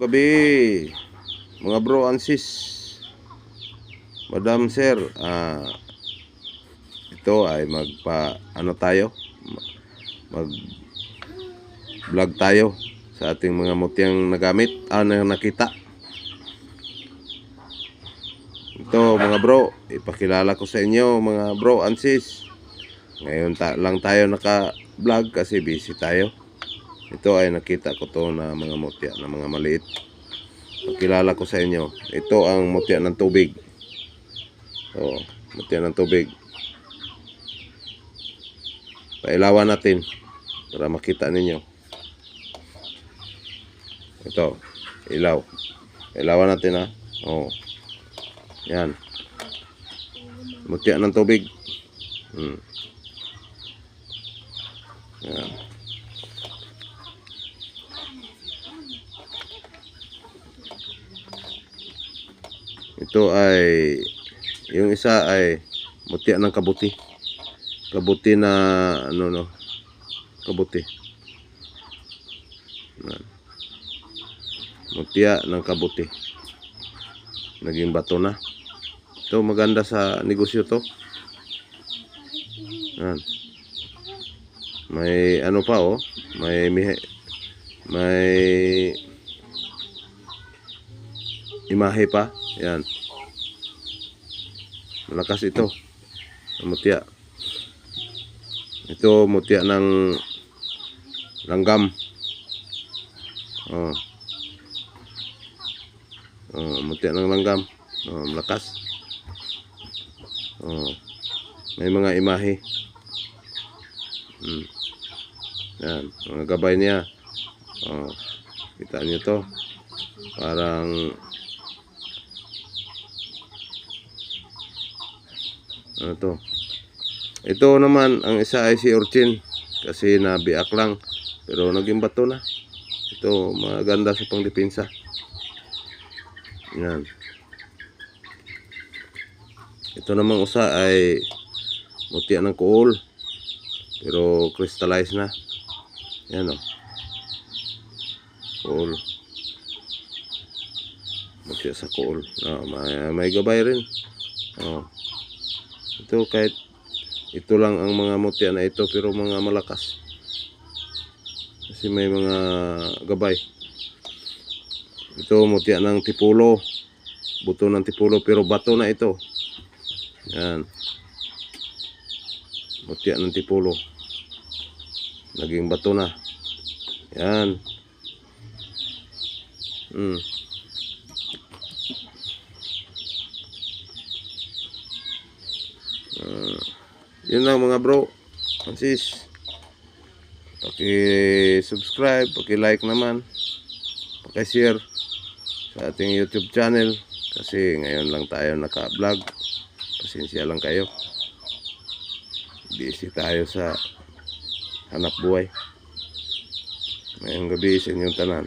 Gabi, mga bro and sis, madam sir, ah, ito ay magpa, ano tayo, mag vlog tayo sa ating mga mutyang nagamit, ah, na nakita. Ito mga bro, ipakilala ko sa inyo mga bro and sis. Ngayon ta- lang tayo naka-vlog kasi busy tayo. Ito ay nakita ko to na mga mutya na mga maliit. Pagkilala ko sa inyo, ito ang mutya ng tubig. So, mutya ng tubig. Pailawan natin para makita ninyo. Ito, ilaw. Ilawan natin ha. Oh. Yan. Mutya ng tubig. Hmm. Yan. Ito ay yung isa ay mutya ng kabuti. Kabuti na ano no. Kabuti. Mutya ng kabuti. Naging bato na. Ito maganda sa negosyo to. Yan. May ano pa oh, may, may imahe pa. Yan. Malakas ito. Mutya. Ito mutya ng langgam. Oh. Oh, mutya ng langgam. Oh, malakas. Oh. May mga imahe. Hmm. Yan, mga gabay niya. Oh. Kita niyo to. Parang ano to? Ito naman ang isa ay si Urchin kasi nabiak lang. Pero naging bato na. Ito maganda sa pangdepensa. Yan. Ito namang usa ay mutya ng kuol pero crystallize na. Yan o kuol mutya sa kuol oh, may, may gabay rin. Oh ito kahit ito lang ang mga mutya na ito pero mga malakas. Kasi may mga gabay. Ito mutya ng tipulo. Buto ng tipulo pero bato na ito. Yan. Mutya ng tipulo. Naging bato na. Yan. Hmm Ah, yun lang mga bro. Sis paki-subscribe paki-like naman paki-share sa ating youtube channel kasi ngayon lang tayo naka-vlog. Pasensya lang kayo. Busy tayo sa hanap buhay. Ngayong gabi sa inyong tanan